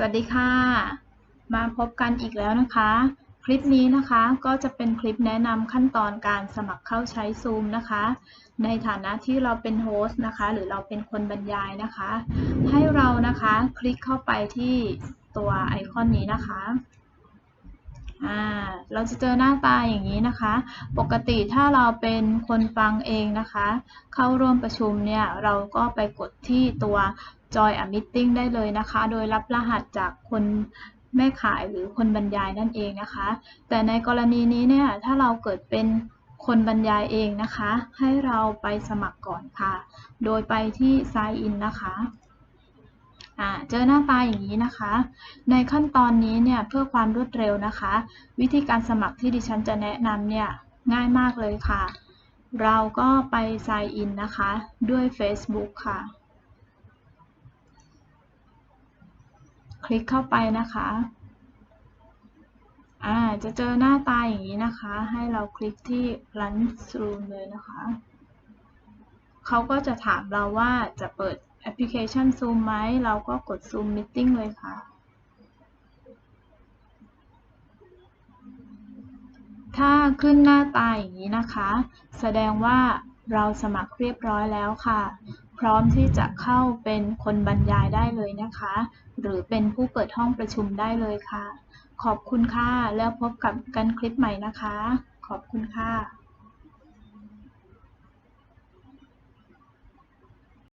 สวัสดีค่ะ มาพบกันอีกแล้วนะคะ คลิปนี้นะคะก็จะเป็นคลิปแนะนำขั้นตอนการสมัครเข้าใช้ Zoom นะคะ ในฐานะที่เราเป็นโฮสต์นะคะ หรือเราเป็นคนบรรยายนะคะ ให้เรานะคะคลิกเข้าไปที่ตัวไอคอนนี้นะคะเราจะเจอหน้าตาอย่างนี้นะคะ ปกติถ้าเราเป็นคนฟังเองนะคะ เข้าร่วมประชุมเนี่ย เราก็ไปกดที่ตัว Join a Meeting ได้เลยนะคะ โดยรับรหัสจากคนแม่ขายหรือคนบรรยายนั่นเองนะคะ แต่ในกรณีนี้เนี่ย ถ้าเราเกิดเป็นคนบรรยายเองนะคะ ให้เราไปสมัครก่อนค่ะ โดยไปที่ Sign In นะคะเจอหน้าตาอย่างนี้นะคะ ในขั้นตอนนี้เนี่ยเพื่อความรวดเร็วนะคะ วิธีการสมัครที่ดิฉันจะแนะนำเนี่ยง่ายมากเลยค่ะ เราก็ไป Sign In นะคะ ด้วย Facebook ค่ะ คลิกเข้าไปนะคะอ่าจะเจอหน้าตาอย่างนี้นะคะ ให้เราคลิกที่ Run Zoom เลยนะคะเขาก็จะถามเราว่าจะเปิดแอปพลิเคชัน Zoom ไหม เราก็กด Zoom Meeting เลยค่ะ ถ้าขึ้นหน้าตาอย่างนี้นะคะ แสดงว่าเราสมัครเรียบร้อยแล้วค่ะ พร้อมที่จะเข้าเป็นคนบรรยายได้เลยนะคะ หรือเป็นผู้เปิดห้องประชุมได้เลยค่ะ ขอบคุณค่ะ แล้วพบกับกันคลิปใหม่นะคะ ขอบคุณค่ะ